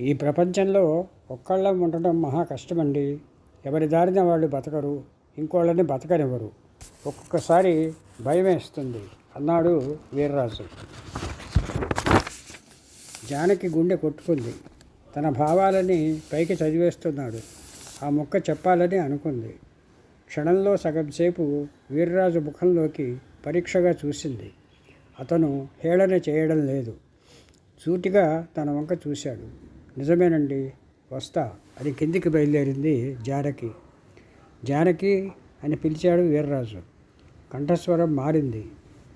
ఈ ప్రపంచంలో ఒక్కళ్ళం ఉండటం మహా కష్టమండి. ఎవరి దారిన వాళ్ళు బతకరు ఇంకోళ్ళని బతకనివ్వరు. ఒక్కొక్కసారి భయమేస్తుంది అన్నాడు వీర్రాజు. జానకి గుండె కొట్టుకుంది. తన భావాలని పైకి చదివేస్తున్నాడు. ఆ మొక్క చెప్పాలని అనుకుంది. క్షణంలో సగం సేపు వీర్రాజు ముఖంలోకి పరీక్షగా చూసింది. అతను హేళన చేయడం లేదు. సూటిగా తన వంక చూశాడు. నిజమేనండి. వస్తా. అది కిందికి బయలుదేరింది జానకి. జానకి అని పిలిచాడు వీర్రాజు. కంఠస్వరం మారింది.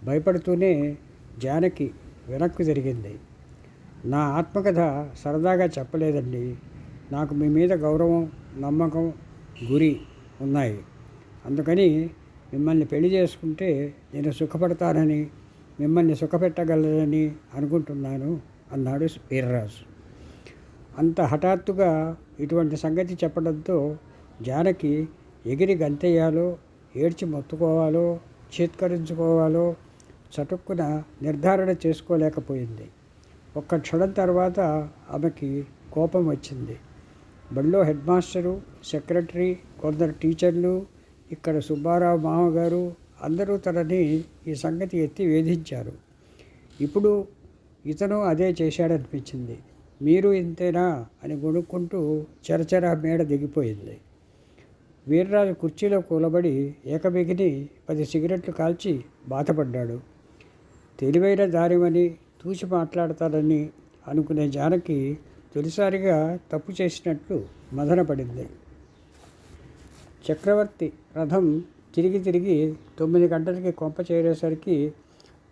భయపడుతూనే జానకి వెనక్కు జరిగింది. నా ఆత్మకథ సరదాగా చెప్పలేదండి. నాకు మీ మీద గౌరవం నమ్మకం గురి ఉన్నాయి. అందుకని మిమ్మల్ని పెళ్ళి చేసుకుంటే నేను సుఖపడతానని మిమ్మల్ని సుఖపెట్టగలనని అనుకుంటున్నాను అన్నాడు వీర్రాజు. అంత హఠాత్తుగా ఇటువంటి సంగతి చెప్పడంతో జానకి ఎగిరి గంతెయ్యాలో ఏడ్చి మొత్తుకోవాలో చేత్కరించుకోవాలో చటుక్కున నిర్ధారణ చేసుకోలేకపోయింది. ఒక్క క్షణం తర్వాత ఆమెకి కోపం వచ్చింది. బడిలో హెడ్ మాస్టరు సెక్రటరీ కొందరు టీచర్లు ఇక్కడ సుబ్బారావు మామగారు అందరూ తనని ఈ సంగతి ఎత్తి వేధించారు. ఇప్పుడు ఇతను అదే చేశాడనిపించింది. మీరు ఇంతేనా అని గొనుక్కుంటూ చరచర మేడ దిగిపోయింది. వీర్రాజు కుర్చీలో కూలబడి ఏకబిగిని పది సిగరెట్లు కాల్చి బాధపడ్డాడు. తెలివైన దారిమని తూచి మాట్లాడతారని అనుకునే జానకి తొలిసారిగా తప్పు చేసినట్లు మదనపడింది. చక్రవర్తి రథం తిరిగి తిరిగి తొమ్మిది గంటలకి కొంప చేరేసరికి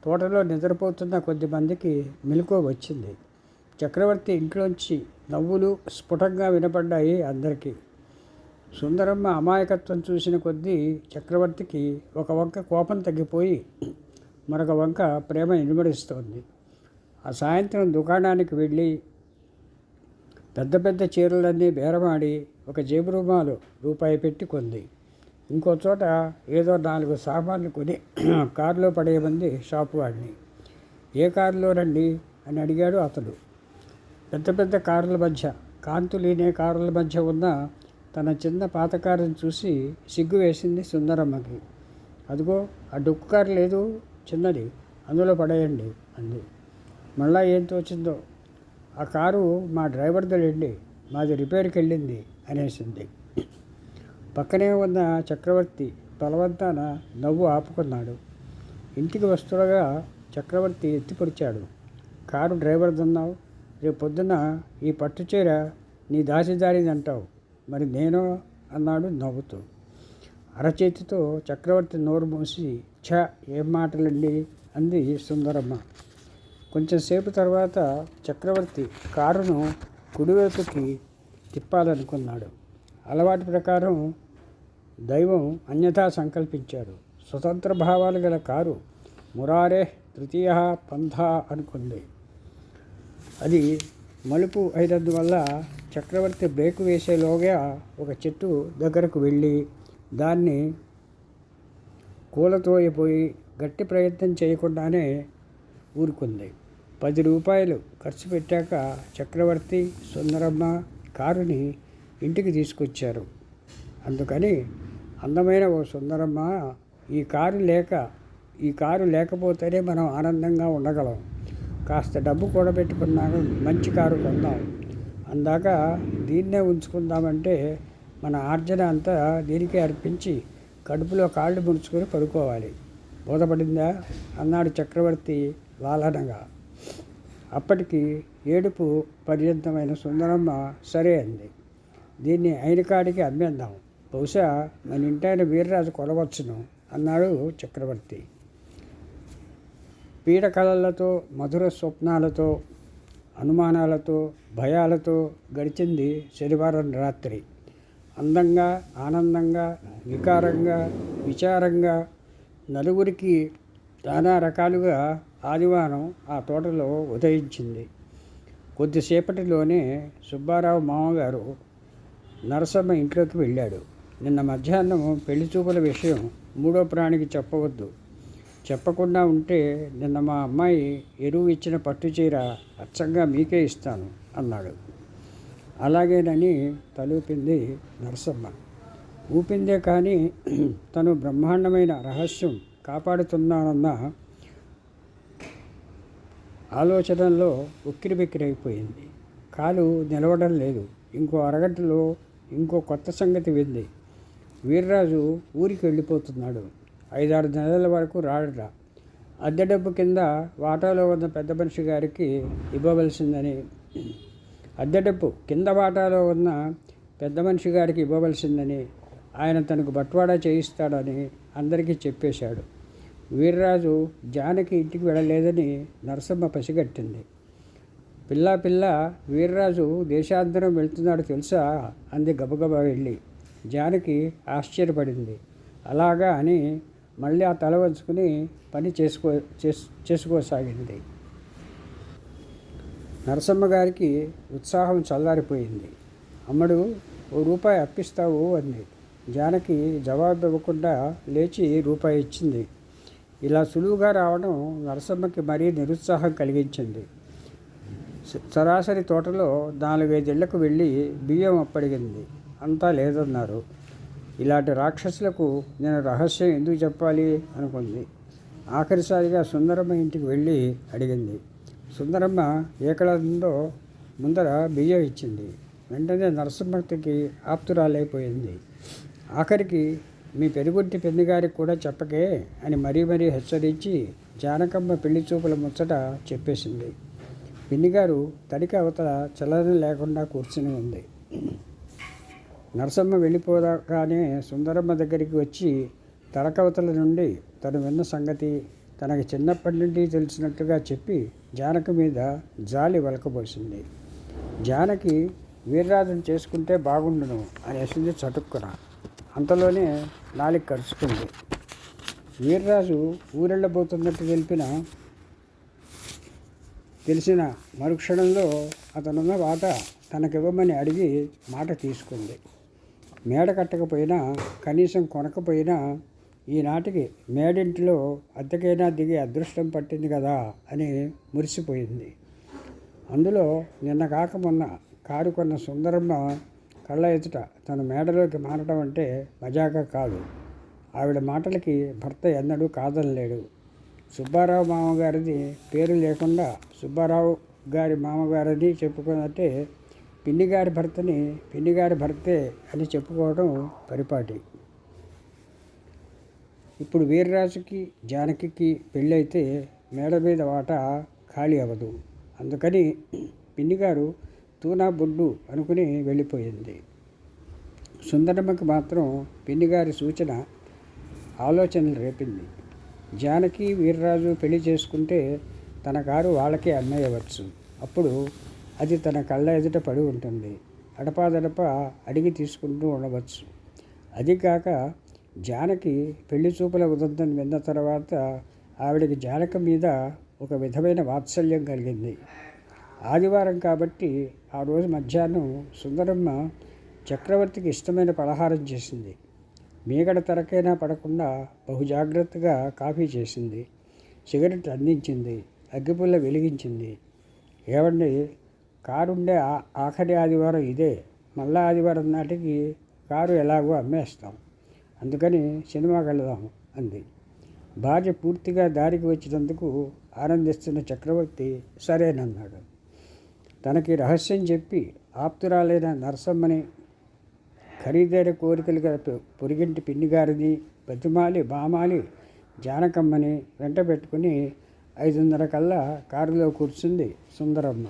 తోటలో నిద్రపోతున్న కొద్దిమందికి మెలకువ వచ్చింది. చక్రవర్తి ఇంట్లోంచి నవ్వులు స్ఫుటంగా వినపడ్డాయి అందరికీ. సుందరమ్మ అమాయకత్వం చూసిన కొద్దీ చక్రవర్తికి ఒక వంక కోపం తగ్గిపోయి మరొక వంక ప్రేమ ఇనుమడిస్తోంది. ఆ సాయంత్రం దుకాణానికి వెళ్ళి పెద్ద పెద్ద చీరలన్నీ బేరమాడి ఒక జేబు రుమాలు రూపాయి పెట్టి కొంది. ఇంకో చోట ఏదో నాలుగు సామాన్లు కొని కారులో పడేయమంది షాపు వాడిని. ఏ కారులో రండి అని అడిగాడు అతడు. పెద్ద పెద్ద కారుల మధ్య కాంతు లేని కారుల మధ్య ఉన్న తన చిన్న పాత కారుని చూసి సిగ్గు వేసింది సుందరమ్మకి. అదిగో ఆ డొక్కు కారు లేదు చిన్నది అందులో పడేయండి అంది. మళ్ళా ఏం తోచిందో? ఆ కారు మా డ్రైవర్దలండి మాది రిపేర్కి వెళ్ళింది అనేసింది. పక్కనే ఉన్న చక్రవర్తి బలవంతాన నవ్వు ఆపుకున్నాడు. ఇంటికి వస్తుండగా చక్రవర్తి ఎత్తిపొడిచాడు కారు డ్రైవర్దన్నావు? రేపు పొద్దున ఈ పట్టు చీర నీ దాసిదారిది అంటావు మరి నేను అన్నాడు నవ్వుతూ. అరచేతితో చక్రవర్తి నోరు మూసి ఛ ఏం మాటలండి? అంది సుందరమ్మ. కొంచెంసేపు తర్వాత చక్రవర్తి కారును కుడివైపుకి తిప్పాలనుకున్నాడు. అలవాటు ప్రకారం దైవం అన్యథా సంకల్పించాడు. స్వతంత్ర భావాలు గల కారు మురారే తృతీయ పంథ అనుకుంది. అది మలుపు అయినందువల్ల చక్రవర్తి బ్రేక్ వేసేలోగా ఒక చెట్టు దగ్గరకు వెళ్ళి దాన్ని కూలతోయిపోయి గట్టి ప్రయత్నం చేయకుండానే ఊరుకుంది. పది రూపాయలు ఖర్చు పెట్టాక చక్రవర్తి సుందరమ్మ కారుని ఇంటికి తీసుకొచ్చారు. అందుకని అందమైన ఓ సుందరమ్మ ఈ కారు లేక ఈ కారు లేకపోతేనే మనం ఆనందంగా ఉండగలం. కాస్త డబ్బు కూడా పెట్టుకున్నాను మంచి కారు కొందాం. అందాక దీన్నే ఉంచుకుందామంటే మన ఆర్జన అంతా దీనికే అర్పించి కడుపులో కాళ్ళు ముడుచుకొని పడుకోవాలి. బోధపడిందా? అన్నాడు చక్రవర్తి లాలనగా అప్పటికి ఏడుపు పర్యంతమైన సుందరమ్మ సరే అంది. దీన్ని అయిన కాడికి అమ్మేద్దాం. బహుశా మన ఇంటైన వీర్రాజు కొలవచ్చును అన్నాడు చక్రవర్తి. పీడకలలతో మధుర స్వప్నాలతో అనుమానాలతో భయాలతో గడిచింది శనివారం రాత్రి. అందంగా ఆనందంగా వికారంగా విచారంగా నలుగురికి నానా రకాలుగా ఆదివారం ఆ తోటలో ఉదయించింది. కొద్దిసేపటిలోనే సుబ్బారావు మామగారు నరసమ్మ ఇంట్లోకి వెళ్ళాడు. నిన్న మధ్యాహ్నం పెళ్ళి చూపుల విషయం మూడో ప్రాణికి చెప్పవద్దు. చెప్పకుండా ఉంటే నిన్న మా అమ్మాయి ఎరువు ఇచ్చిన పట్టు చీర అచ్చంగా మీకే ఇస్తాను అన్నాడు. అలాగేనని తలూపింది నరసమ్మ. ఊపిందే కానీ తను బ్రహ్మాండమైన రహస్యం కాపాడుతున్నానన్న ఆలోచనలో ఉక్కిరిబిక్కిరైపోయింది. కాలు నిలవడం లేదు. ఇంకో అరగంటలో ఇంకో కొత్త సంగతి వింది. వీర్రాజు ఊరికి వెళ్ళిపోతున్నాడు. ఐదారు నెలల వరకు రాడట. అద్దె డబ్బు కింద వాటాలో ఉన్న పెద్ద మనిషి గారికి ఇవ్వవలసిందని. అద్దె డబ్బు కింద వాటాలో ఉన్న పెద్ద మనిషి గారికి ఇవ్వవలసిందని ఆయన తనకు బట్వాడా చేయిస్తాడని అందరికీ చెప్పేశాడు. వీర్రాజు జానకి ఇంటికి వెళ్ళలేదని నరసమ్మ పసిగట్టింది. పిల్ల పిల్ల వీర్రాజు దేశాంతరం వెళ్తున్నాడు తెలుసా? అంది గబగబా వెళ్ళి. జానకి ఆశ్చర్యపడింది. అలాగా అని మళ్ళీ ఆ తల వంచుకుని పని చేసుకో చేసు చేసుకోసాగింది. నరసమ్మ గారికి ఉత్సాహం చల్లారిపోయింది. అమ్మడు ఓ రూపాయి అప్పిస్తావు అంది. జానకి జవాబు ఇవ్వకుండా లేచి రూపాయి ఇచ్చింది. ఇలా సులువుగా రావడం నరసమ్మకి మరీ నిరుత్సాహం కలిగించింది. సరాసరి తోటలో నాలుగైదేళ్ళకు వెళ్ళి బియ్యం అప్పడిగింది. అంతా లేదన్నారు. ఇలాంటి రాక్షసులకు నేను రహస్యం ఎందుకు చెప్పాలి అనుకుంది. ఆఖరిసారిగా సుందరమ్మ ఇంటికి వెళ్ళి అడిగింది. సుందరమ్మ ఏకడంలో ముందర బియ్యం ఇచ్చింది. వెంటనే నరసింహర్తికి ఆప్తురాలైపోయింది. ఆఖరికి మీ పెరుగుంటి పెన్నిగారికి కూడా చెప్పకే అని మరీ మరీ హెచ్చరించి జానకమ్మ పెళ్ళి చూపుల ముచ్చట చెప్పేసింది. పిన్నిగారు తడికి అవతల చలనం లేకుండా కూర్చుని ఉంది. నరసమ్మ వెళ్ళిపోగానే సుందరమ్మ దగ్గరికి వచ్చి తలకవతల నుండి తను విన్న సంగతి తనకి చిన్నప్పటి నుండి తెలిసినట్టుగా చెప్పి జానకి మీద జాలి వలకబోసింది. జానకి వీర్రాజం చేసుకుంటే బాగుండును అనేసింది చటుక్కున అంతలోనే నాలిక కరుచుకుంది వీర్రాజు ఊరెళ్ళబోతున్నట్టు తెలిపిన తెలిసిన మరుక్షణంలో అతనున్న వాట తనకివ్వమని అడిగి మాట తీసుకుంది. మేడ కట్టకపోయినా కనీసం కొనకపోయినా ఈనాటికి మేడింటిలో అద్దెకైనా దిగి అదృష్టం పట్టింది కదా అని మురిసిపోయింది. అందులో నిన్న కాక మొన్న కారు కొన్న సుందరమ్మ కళ్ళ ఎదుట తన మేడలోకి మారడం అంటే మజాగా కాదు. ఆవిడ మాటలకి భర్త ఎన్నడూ కాదనలేడు. సుబ్బారావు మామగారిది పేరు లేకుండా సుబ్బారావు గారి మామగారిది చెప్పుకున్నట్టే పిన్నిగారి భర్తని పిన్నిగారి భర్తే అని చెప్పుకోవడం పరిపాటి. ఇప్పుడు వీర్రాజుకి జానకికి పెళ్ళైతే మేడ మీద వాట ఖాళీ అవ్వదు. అందుకని పిన్నిగారు తూనా బొడ్డు అనుకుని వెళ్ళిపోయింది. సుందరమ్మకి మాత్రం పిన్నిగారి సూచన ఆలోచనలు రేపింది. జానకి వీర్రాజు పెళ్ళి చేసుకుంటే తన కారు వాళ్ళకే అమ్మేయవచ్చు అప్పుడు అది తన కళ్ళ ఎదుట పడి ఉంటుంది. అడపాదడప అడిగి తీసుకుంటూ ఉండవచ్చు. అది కాక జానకి పెళ్ళి చూపుల ఉదంతం విన్న తర్వాత ఆవిడకి జానక మీద ఒక విధమైన వాత్సల్యం కలిగింది. ఆదివారం కాబట్టి ఆ రోజు మధ్యాహ్నం సుందరమ్మ చక్రవర్తికి ఇష్టమైన పలహారం చేసింది. మీగడ తరకైనా పడకుండా బహు జాగ్రత్తగా కాఫీ చేసింది. సిగరెట్ అందించింది. అగ్గిపుల్ల వెలిగించింది. ఏమండి కారుండే ఆ- ఆఖరి ఆదివారం ఇదే. మళ్ళా ఆదివారం నాటికి కారు ఎలాగో అమ్మేస్తాం. అందుకని సినిమాకి వెళదాం అంది. భార్య పూర్తిగా దారికి వచ్చినందుకు ఆనందిస్తున్న చక్రవర్తి సరేనన్నాడు. తనకి రహస్యం చెప్పి ఆప్తురాలైన నరసమ్మని ఖరీదైన కోరికలు గల పొరిగింటి పిన్నిగారిని బతిమాలి బామాలి జానకమ్మని వెంట పెట్టుకుని ఐదున్నర కల్లా కారులో కూర్చుంది సుందరమ్మ.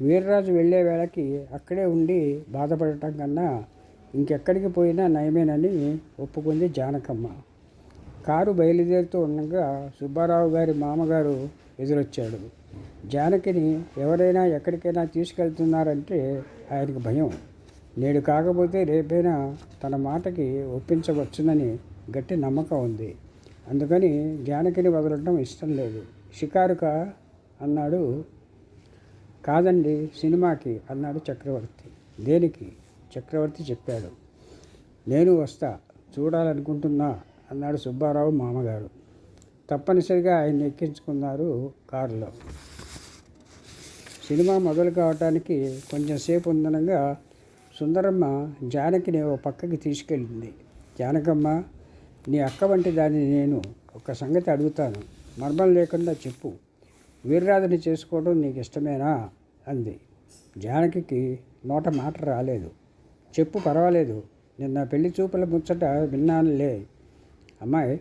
వీర్రాజు వెళ్ళే వేళకి అక్కడే ఉండి బాధపడటం కన్నా ఇంకెక్కడికి పోయినా నయమేనని ఒప్పుకుంది జానకమ్మ. కారు బయలుదేరుతూ ఉండగా సుబ్బారావు గారి మామగారు ఎదురొచ్చాడు. జానకిని ఎవరైనా ఎక్కడికైనా తీసుకెళ్తున్నారంటే ఆయనకు భయం. నేడు కాకపోతే రేపైనా తన మాటకి ఒప్పించవచ్చునని గట్టి నమ్మకం ఉంది. అందుకని జానకిని వదలడం ఇష్టం లేదు. షికారుక? అన్నాడు కాదండి సినిమాకి అన్నాడు చక్రవర్తి. దేనికి? చక్రవర్తి చెప్పాడు. నేను వస్తా చూడాలనుకుంటున్నా అన్నాడు సుబ్బారావు మామగారు. తప్పనిసరిగా ఆయన ఎక్కించుకున్నారు కారులో. సినిమా మొదలు కావటానికి కొంచెం సేపు ఉందనగా సుందరమ్మ జానకిని ఓ పక్కకి తీసుకెళ్ళింది. జానకమ్మ నీ అక్క వంటి దాన్ని నేను ఒక సంగతి అడుగుతాను. మర్మం లేకుండా చెప్పు. వీర్రాజుని చేసుకోవడం నీకు ఇష్టమేనా అంది. జానకికి నోట మాట రాలేదు. చెప్పు పర్వాలేదు. నిన్న పెళ్ళి చూపుల ముచ్చట విన్నానులే. అమ్మాయి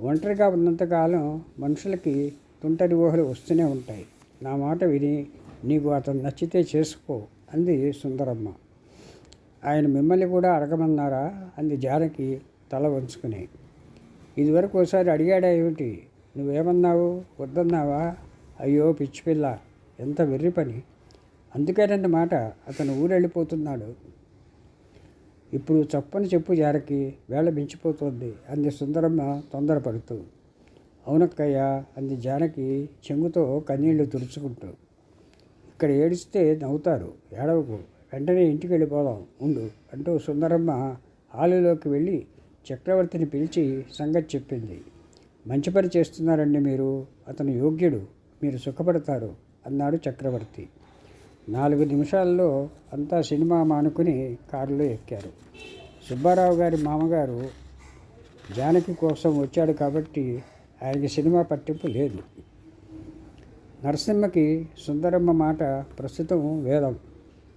ఒంటరిగా ఉన్నంతకాలం మనుషులకి తుంటరి ఊహలు వస్తూనే ఉంటాయి. నా మాట విని నీకు అతను నచ్చితే చేసుకో అంది సుందరమ్మ. ఆయన మిమ్మల్ని కూడా అడగమన్నారా? అంది జానకి తల వంచుకుని. ఇదివరకు ఒకసారి అడిగాడా ఏమిటి? నువ్వేమన్నావు? వద్దన్నావా? అయ్యో పిచ్చి పిల్ల ఎంత వెర్రి పని. అందుకేనండి మాట అతను ఊరెళ్ళిపోతున్నాడు. ఇప్పుడు చప్పని చెప్పు జారకి వేళ మించిపోతుంది అంది సుందరమ్మ తొందరపడుతూ. అవునక్కయ్య అంది జానకి చెంగుతో కన్నీళ్ళు తుడుచుకుంటూ. ఇక్కడ ఏడిస్తే నవ్వుతారు ఏడవకు వెంటనే ఇంటికి వెళ్ళిపోదాం ఉండు అంటూ సుందరమ్మ హాలులోకి వెళ్ళి చక్రవర్తిని పిలిచి సంగతి చెప్పింది. మంచి పని చేస్తున్నారండి మీరు అతను యోగ్యుడు. మీరు సుఖపడతారు అన్నాడు చక్రవర్తి. నాలుగు నిమిషాల్లో అంతా సినిమా మానుకుని కారులో ఎక్కారు. సుబ్బారావు గారి మామగారు జానకి కోసం వచ్చాడు కాబట్టి ఆయనకి సినిమా పట్టింపు లేదు. నరసింహకి సుందరమ్మ మాట ప్రస్తుతం వేదం.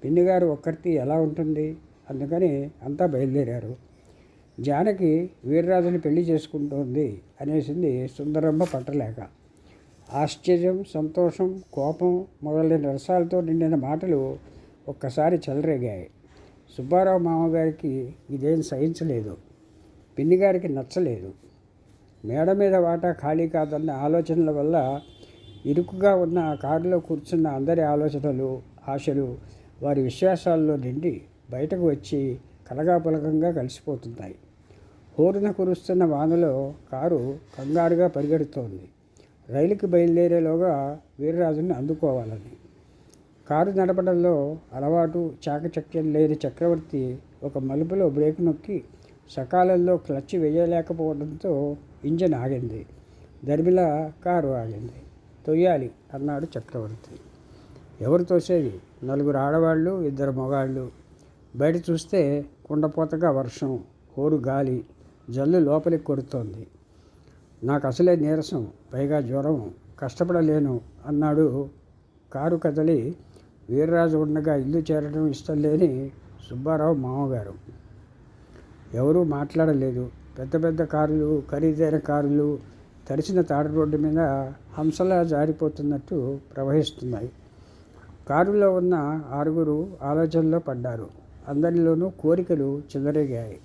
పిన్నిగారు ఒక్కరికి ఎలా ఉంటుంది? అందుకని అంతా బయలుదేరారు. జానకి వీర్రాజుని పెళ్ళి చేసుకుంటోంది అనేసింది సుందరమ్మ పట్టలేక ఆశ్చర్యం సంతోషం కోపం మొదలైన రసాలతో నిండిన మాటలు ఒక్కసారి చెలరేగాయి. సుబ్బారావు మామగారికి ఇదేం సహించలేదు. పిన్నిగారికి నచ్చలేదు. మేడ మీద వాటా ఖాళీ కాదన్న ఆలోచనల వల్ల ఇరుకుగా ఉన్న ఆ కారులో కూర్చున్న అందరి ఆలోచనలు ఆశలు వారి విశ్వాసాల్లో నిండి బయటకు వచ్చి కలగాపులకంగా కలిసిపోతున్నాయి. హోరున కురుస్తున్న వానలో కారు కంగారుగా పరిగెడుతోంది. రైలుకి బయలుదేరేలోగా వీర్రాజుని అందుకోవాలని. కారు నడపడంలో అలవాటు చాకచక్యం లేని చక్రవర్తి ఒక మలుపులో బ్రేక్ నొక్కి సకాలంలో క్లచ్ వేయలేకపోవడంతో ఇంజన్ ఆగింది. దర్మిలా కారు ఆగింది. తొయ్యాలి అన్నాడు చక్రవర్తి. ఎవరు తోసేది? నలుగురు ఆడవాళ్ళు ఇద్దరు మగాళ్ళు. బయట చూస్తే కుండపోతగా వర్షం హోరు గాలి జల్లు లోపలికి కొడుతోంది నాకు అసలే నీరసం పైగా జ్వరం కష్టపడలేను అన్నాడు కారు కదలి. వీర్రాజు ఉండగా ఇల్లు చేరడం ఇష్టం లేని సుబ్బారావు మామగారు. ఎవరూ మాట్లాడలేదు. పెద్ద పెద్ద కారులు ఖరీదైన కారులు తడిసిన తాడు రోడ్డు మీద హంసలా జారిపోతున్నట్టు ప్రవహిస్తున్నాయి. కారులో ఉన్న ఆరుగురు ఆలోచనలో పడ్డారు. అందరిలోనూ కోరికలు చెలరేగాయి.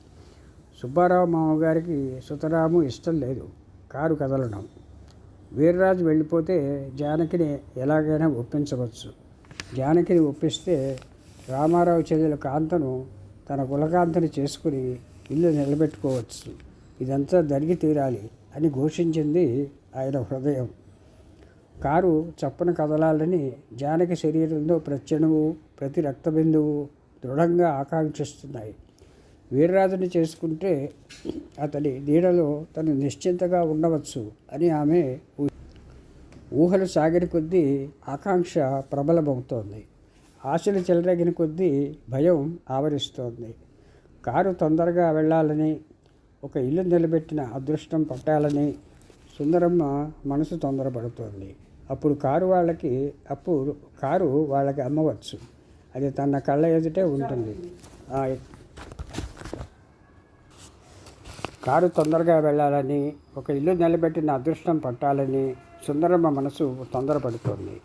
సుబ్బారావు మామగారికి సుతరాము ఇష్టం లేదు. కారు కదలడం. వీర్రాజు వెళ్ళిపోతే జానకిని ఎలాగైనా ఒప్పించవచ్చు. జానకిని ఒప్పిస్తే రామారావు చెల్లెల కాంతను తన కులకాంతను చేసుకుని ఇల్లు నిలబెట్టుకోవచ్చు. ఇదంతా జరిగి తీరాలి అని ఘోషించింది ఆయన హృదయం. కారు చప్పున కదలాలని జానకి శరీరంలో ప్రత్యణువు ప్రతి రక్తబిందువు దృఢంగా ఆకాంక్షిస్తున్నాయి. వీర్రాజుని చేసుకుంటే అతని నీడలో తను నిశ్చింతగా ఉండవచ్చు అని ఆమె ఊహలు సాగిన కొద్దీ ఆకాంక్ష ప్రబలమవుతోంది. ఆశలు చెలరగిన కొద్దీ భయం ఆవరిస్తోంది. కారు తొందరగా వెళ్ళాలని ఒక ఇల్లు నిలబెట్టిన అదృష్టం పట్టాలని సుందరమ్మ మనసు తొందరపడుతోంది. అప్పుడు కారు వాళ్ళకి అప్పుడు కారు వాళ్ళకి అమ్మవచ్చు. అది తన కళ్ళ ఎదుటే ఉంటుంది ఆ కారు తొందరగా వెళ్ళాలని ఒక ఇల్లు నిలబెట్టిన అదృష్టం పట్టాలని సుందరమ్మ మనసు తొందరపడుతోంది.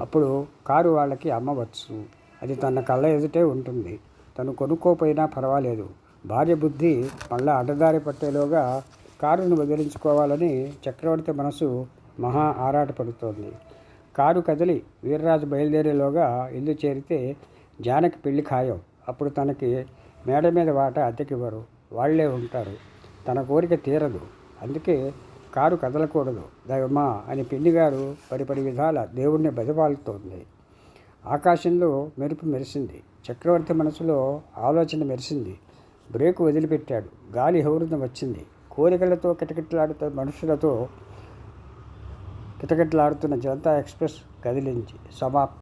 అప్పుడు కారు వాళ్ళకి అమ్మవచ్చు అది తన కళ్ళ ఎదుటే ఉంటుంది. తను కొనుక్కోపోయినా పర్వాలేదు. భార్య బుద్ధి మళ్ళా అడ్డదారి పట్టేలోగా కారును వదిలించుకోవాలని చక్రవర్తి మనసు మహా ఆరాటపడుతోంది. కారు కదిలి వీర్రాజు బయలుదేరేలోగా ఇల్లు చేరితే జానకి పెళ్ళి ఖాయం. అప్పుడు తనకి మేడ మీద వాట అద్దెకివ్వరు. వాళ్ళే ఉంటారు. తన కోరిక తీరదు. అందుకే కారు కదలకూడదు. దైవమా అని పిన్నిగారు పరిపడి విధాల దేవుణ్ణి బతిపాలుతోంది ఆకాశంలో మెరుపు మెరిసింది. చక్రవర్తి మనసులో ఆలోచన మెరిసింది. బ్రేకు వదిలిపెట్టాడు. గాలి హౌరుదం వచ్చింది. కోరికలతో కిటకిటలాడుతున్న మనుషులతో కిటకిటలాడుతున్న జనతా ఎక్స్ప్రెస్ కదిలించి సమాప్తం